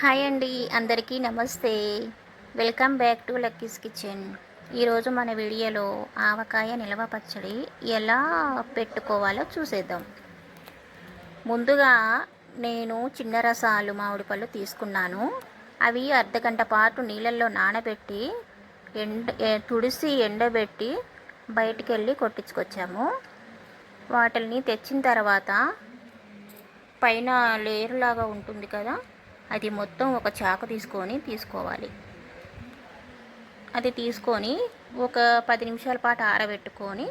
Hi అండి అందరికీ నమస్తే. Welcome back to Lucky's kitchen. ఈరోజు మన వీడియోలో ఆవకాయ నిల్వ పచ్చడి ఎలా పెట్టుకోవాలో చూసేద్దాం. ముందుగా నేను చిన్న రసాలు మామిడి పళ్ళు తీసుకున్నాను. అవి అర్ధగంట పాటు నీళ్ళల్లో నానబెట్టి ఎండ తుడిసి ఎండబెట్టి బయటికి వెళ్ళి కొట్టించుకొచ్చాము. వాటిని తెచ్చిన తర్వాత పైన లేరులాగా ఉంటుంది కదా అది మొత్తం ఒక చాకు తీసుకొని తీసుకోవాలి. అది తీసుకొని ఒక పది నిమిషాల పాటు ఆరబెట్టుకొని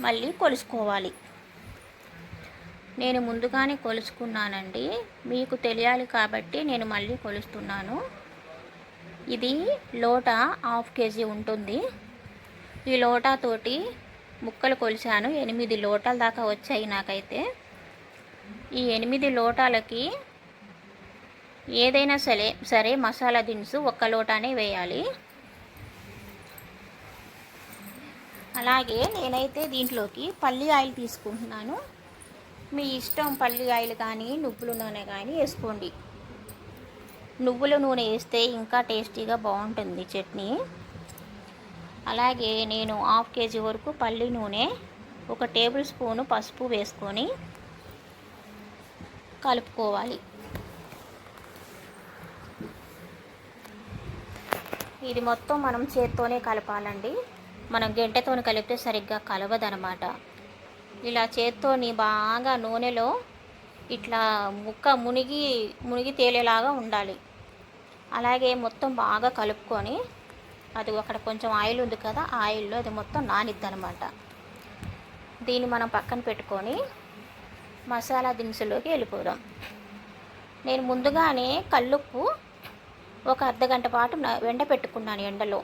మళ్ళీ కొలుసుకోవాలి. నేను ముందుగానే కొలుసుకున్నానండి. మీకు తెలియాలి కాబట్టి నేను మళ్ళీ కొలుస్తున్నాను. ఇది లోట హాఫ్ కేజీ ఉంటుంది. ఈ లోటాతోటి ముక్కలు కొలిచాను. ఎనిమిది లోటాల దాకా వచ్చాయి నాకైతే. ఈ ఎనిమిది లోటాలకి ఏదైనా సరే సరే మసాలా దినుసు ఒక్క లోటానే వేయాలి. అలాగే నేనైతే దీంట్లోకి పల్లి ఆయిల్ తీసుకుంటున్నాను. మీ ఇష్టం పల్లి ఆయిల్ కానీ నువ్వుల నూనె కానీ వేసుకోండి. నువ్వుల నూనె వేస్తే ఇంకా టేస్టీగా బాగుంటుంది చట్నీ. అలాగే నేను హాఫ్ కేజీ వరకు పల్లి నూనె ఒక టేబుల్ స్పూను పసుపు వేసుకొని కలుపుకోవాలి. ఇది మొత్తం మనం చేత్తోనే కలపాలండి. మనం గెంటెతో కలిపితే సరిగ్గా కలవదనమాట. ఇలా చేత్తోని బాగా నూనెలో ఇట్లా ముక్క మునిగి మునిగి తేలేలాగా ఉండాలి. అలాగే మొత్తం బాగా కలుపుకొని అది అక్కడ కొంచెం ఆయిల్ ఉంది కదా ఆయిల్లో అది మొత్తం నానిద్దనమాట. దీన్ని మనం పక్కన పెట్టుకొని మసాలా దినుసులోకి వెళ్ళిపోదాం. నేను ముందుగానే కల్లుప్పు ఒక అర్ధ గంట పాటు న- పెట్టుకున్నాను ఎండలో.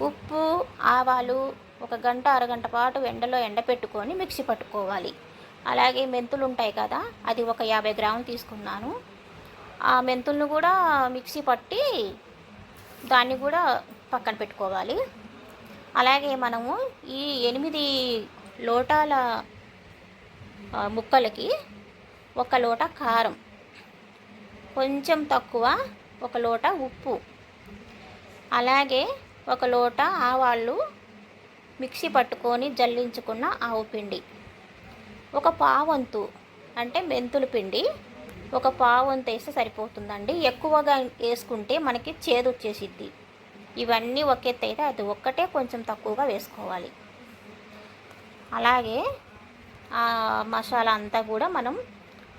ఉప్పు ఆవాలు ఒక గంట అరగంట పాటు ఎండలో ఎండ పెట్టుకొని మిక్సీ పట్టుకోవాలి. అలాగే మెంతులు ఉంటాయి కదా అది ఒక యాభై గ్రాములు తీసుకున్నాను. ఆ మెంతులను కూడా మిక్సీ పట్టి దాన్ని కూడా పక్కన పెట్టుకోవాలి. అలాగే మనము ఈ ఎనిమిది లోటాల ముక్కలకి ఒక లోట కారం. కొంచెం తక్కువ ఒక లోట ఉప్పు. అలాగే ఒక లోట ఆవాళ్ళు మిక్సీ పట్టుకొని జల్లించుకున్న ఆవు పిండి. ఒక పావంతు అంటే మెంతుల పిండి ఒక పావంతు వేస్తే సరిపోతుందండి. ఎక్కువగా వేసుకుంటే మనకి చేదు వచ్చేసిద్ది. ఇవన్నీ ఒక అయితే అది ఒక్కటే కొంచెం తక్కువగా వేసుకోవాలి. అలాగే ఆ మసాలా అంతా కూడా మనం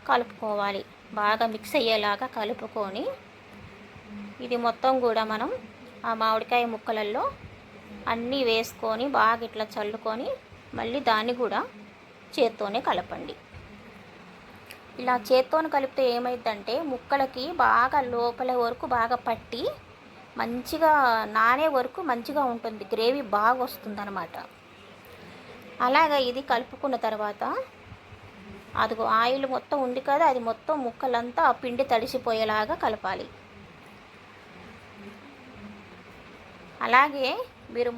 కలుపుకోవాలి. బాగా మిక్స్ అయ్యేలాగా కలుపుకొని ఇది మొత్తం కూడా మనం ఆ మామిడికాయ ముక్కలలో అన్నీ వేసుకొని బాగా ఇట్లా చల్లుకొని మళ్ళీ దాన్ని కూడా చేత్తోనే కలపండి. ఇలా చేత్తోని కలిపితే ఏమైందంటే ముక్కలకి బాగా లోపల వరకు బాగా పట్టి మంచిగా నానే వరకు మంచిగా ఉంటుంది. గ్రేవీ బాగా వస్తుందన్నమాట. అలాగ ఇది కలుపుకున్న తర్వాత అదిగో ఆయిల్ మొత్తం ఉంది కదా అది మొత్తం ముక్కలంతా ఆ పిండి తడిసిపోయేలాగా కలపాలి. అలాగే మీరు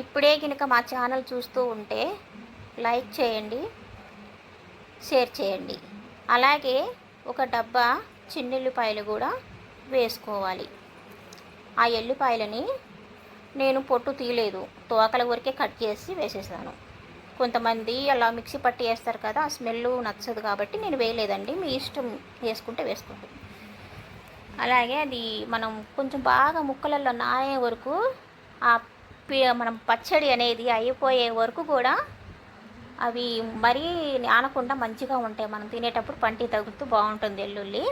ఇప్పుడే కనుక మా ఛానల్ చూస్తూ ఉంటే లైక్ చేయండి షేర్ చేయండి. అలాగే ఒక డబ్బా చిన్నెల్లిపాయలు కూడా వేసుకోవాలి. ఆ ఎల్లిపాయలని నేను పొట్టు తీయలేదు. తోకల వరకే కట్ చేసి వేసేసాను. కొంతమంది అలా మిక్సీ పట్టి వేస్తారు కదా ఆ స్మెల్ నచ్చదు కాబట్టి నేను వేయలేదండి. మీ ఇష్టం వేసుకుంటే వేసుకోండి. అలాగే అది మనం కొంచెం బాగా ముక్కలలో నానే వరకు ఆ మనం పచ్చడి అనేది అయిపోయే వరకు కూడా అవి మరీ నానకుండా మంచిగా ఉంటాయి. మనం తినేటప్పుడు పంటి తగులుతూ బాగుంటుంది ఎల్లుల్లి.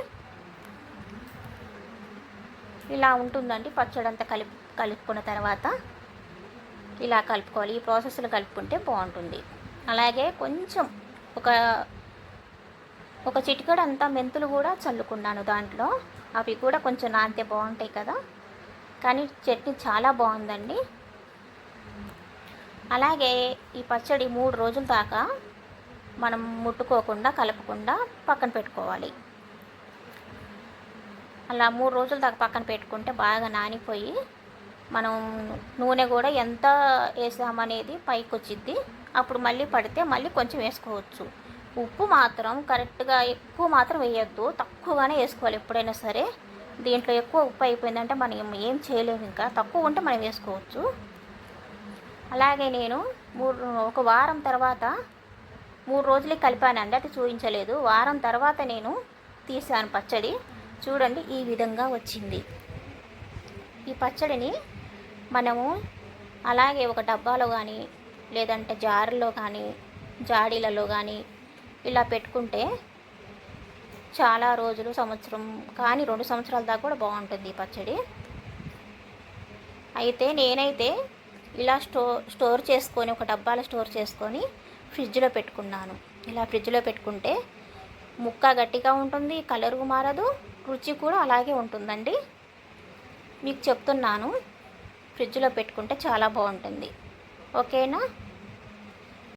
ఇలా ఉంటుందండి పచ్చడి అంతా కలిపి. కలుపుకున్న తర్వాత ఇలా కలుపుకోవాలి. ఈ ప్రాసెస్లో కలుపుకుంటే బాగుంటుంది. అలాగే కొంచెం ఒక ఒక చిటికెడు అంతా మెంతులు కూడా చల్లుకున్నాను దాంట్లో. అవి కూడా కొంచెం నాంతే బాగుంటాయి కదా. కానీ చట్నీ చాలా బాగుందండి. అలాగే ఈ పచ్చడి మూడు రోజుల దాకా మనం ముట్టుకోకుండా కలపకుండా పక్కన పెట్టుకోవాలి. అలా మూడు రోజుల దాకా పక్కన పెట్టుకుంటే బాగా నానిపోయి మనం నూనె కూడా ఎంత వేసామనేది పైకి వచ్చిద్ది అప్పుడు మళ్ళీ పడితే మళ్ళీ కొంచెం వేసుకోవచ్చు. ఉప్పు మాత్రం కరెక్ట్గా ఎక్కువ మాత్రం వేయద్దు. తక్కువగానే వేసుకోవాలి ఎప్పుడైనా సరే. దీంట్లో ఎక్కువ ఉప్పు అయిపోయిందంటే మనం ఏం- ఏం చేయలేము ఇంకా. తక్కువ ఉంటే మనం వేసుకోవచ్చు. అలాగే నేను మూడు ఒక వారం తర్వాత మూడు రోజులకి కలిపానండి. అది చూపించలేదు. వారం తర్వాత నేను తీసాను పచ్చడి. చూడండి ఈ విధంగా వచ్చింది. ఈ పచ్చడిని మనము అలాగే ఒక డబ్బాలో కానీ లేదంటే జారులో కానీ జాడీలలో కానీ ఇలా పెట్టుకుంటే చాలా రోజులు సంవత్సరం కానీ రెండు సంవత్సరాల దాకా కూడా బాగుంటుంది ఈ పచ్చడి. అయితే నేనైతే ఇలా స్టో స్టోర్ చేసుకొని ఒక డబ్బాలో స్టోర్ చేసుకొని ఫ్రిడ్జ్లో పెట్టుకున్నాను. ఇలా ఫ్రిడ్జ్లో పెట్టుకుంటే ముక్క గట్టిగా ఉంటుంది కలరు మారదు రుచి కూడా అలాగే ఉంటుందండి. మీకు చెప్తున్నాను ఫ్రిడ్జ్లో పెట్టుకుంటే చాలా బాగుంటుంది. ఓకేనా?